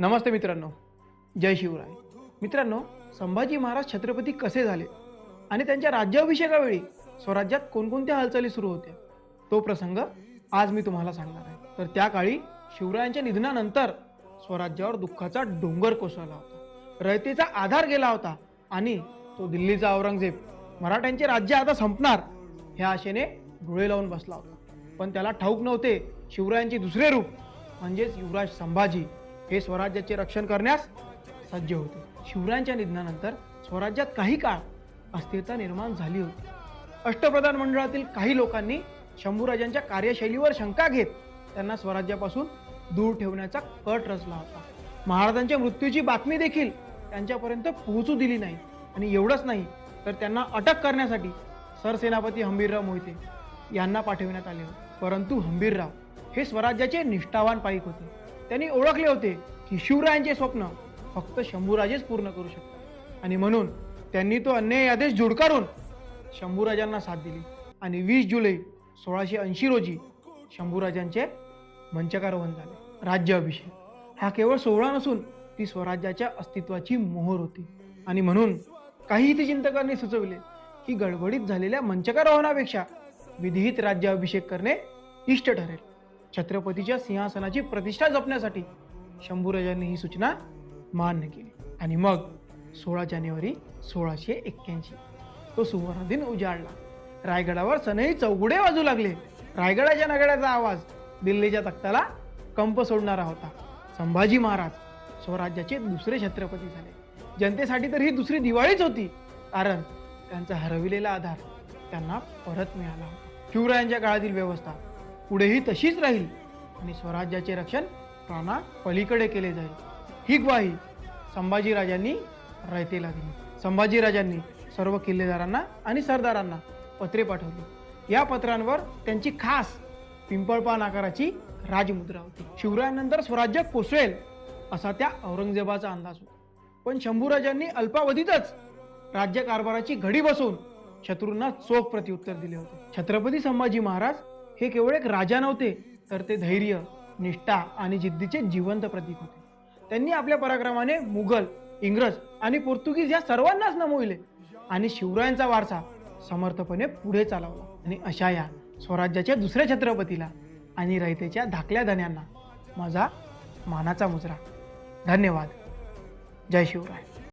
नमस्ते मित्रांनो. जय शिवराय. मित्रांनो संभाजी महाराज छत्रपती कसे झाले? आणि त्यांच्या राज्याभिषेकावेळी स्वराज्यात कोणकोणत्या हालचाली सुरू होत्या? तो प्रसंग आज मी तुम्हाला सांगणार आहे. तर त्या काळी शिवरायांच्या निधनानंतर स्वराज्यावर दुःखाचा डोंगर कोसळला होता. रयतेचा आधार गेला होता आणि तो दिल्लीचा औरंगजेब मराठ्यांचे राज्य आता संपणार ह्या आशेने डोळे लावून बसला होता. पण त्याला ठाऊक नव्हते शिवरायांचे दुसरे रूप म्हणजेच युवराज संभाजी. हे स्वराज्याचे रक्षण करण्यास सज्ज होते. शिवरायांच्या निधनानंतर स्वराज्यात काही काळ अस्थिरता निर्माण झाली होती. अष्टप्रधान मंडळातील काही लोकांनी शंभूराजांच्या कार्यशैलीवर शंका घेत त्यांना स्वराज्यापासून दूर ठेवण्याचा कट रचला होता. महाराजांच्या मृत्यूची बातमी देखील त्यांच्यापर्यंत पोहोचू दिली नाही आणि एवढंच नाही तर त्यांना अटक करण्यासाठी सरसेनापती हंबीरराव मोहिते यांना पाठविण्यात आले होते. परंतु हंबीरराव हे स्वराज्याचे निष्ठावान पाईक होते. त्यांनी ओळखले होते की शिवरायांचे स्वप्न फक्त शंभूराजेच पूर्ण करू शकतात. आणि म्हणून त्यांनी तो अन्याय आदेश झुडकारून शंभूराजांना साथ दिली. आणि वीस जुलै सोळाशे ऐंशी रोजी शंभूराजांचे मंचकारोहण झाले. राज्याभिषेक हा केवळ सोहळा नसून ती स्वराज्याच्या अस्तित्वाची मोहर होती. आणि म्हणून काही इतिचिंतकांनी सुचविले की गडबडीत झालेल्या मंचकारोहणापेक्षा विधिहित राज्याभिषेक करणे इष्ट ठरेल. छत्रपतीच्या सिंहासनाची प्रतिष्ठा जपण्यासाठी शंभूराजांनी ही सूचना मान्य केली. आणि मग सोळा जानेवारी सोळाशे एक्क्याऐंशी तो सुवर्ण दिन उजाडला रायगडावर सनई चौघडे वाजू लागले. रायगडाच्या नगड्याचा आवाज दिल्लीच्या तख्ताला कंप सोडणारा होता. संभाजी महाराज स्वराज्याचे दुसरे छत्रपती झाले. जनतेसाठी तर ही दुसरी दिवाळीच होती कारण त्यांचा हरविलेला आधार त्यांना परत मिळाला होता. शिवरायांच्या काळातील व्यवस्था पुढेही तशीच राहील आणि स्वराज्याचे रक्षण प्राणा पलीकडे केले जाईल. ही ग्वाही संभाजीराजांनी रायतेला दिली. संभाजीराजांनी सर्व किल्लेदारांना आणि सरदारांना पत्रे पाठवली. या पत्रांवर त्यांची खास पिंपळपान आकाराची राजमुद्रा होती. शिवरायांनंतर स्वराज्य कोसळेल असा त्या औरंगजेबाचा अंदाज होता. पण शंभूराजांनी अल्पावधीतच राज्यकारभाराची घडी बसवून शत्रूंना चोख प्रत्युत्तर दिले होते. छत्रपती संभाजी महाराज हे केवळ एक राजा नव्हते तर ते धैर्य निष्ठा आणि जिद्दीचे जिवंत प्रतीक होते. त्यांनी आपल्या पराक्रमाने मुघल इंग्रज आणि पोर्तुगीज या सर्वांनाच नमविले आणि शिवरायांचा वारसा समर्थपणे पुढे चालवला आणि अशा या स्वराज्याच्या दुसऱ्या छत्रपतीला आणि रयतेच्या धाकल्या धन्यांना माझा मानाचा मुजरा. धन्यवाद. जय शिवराय.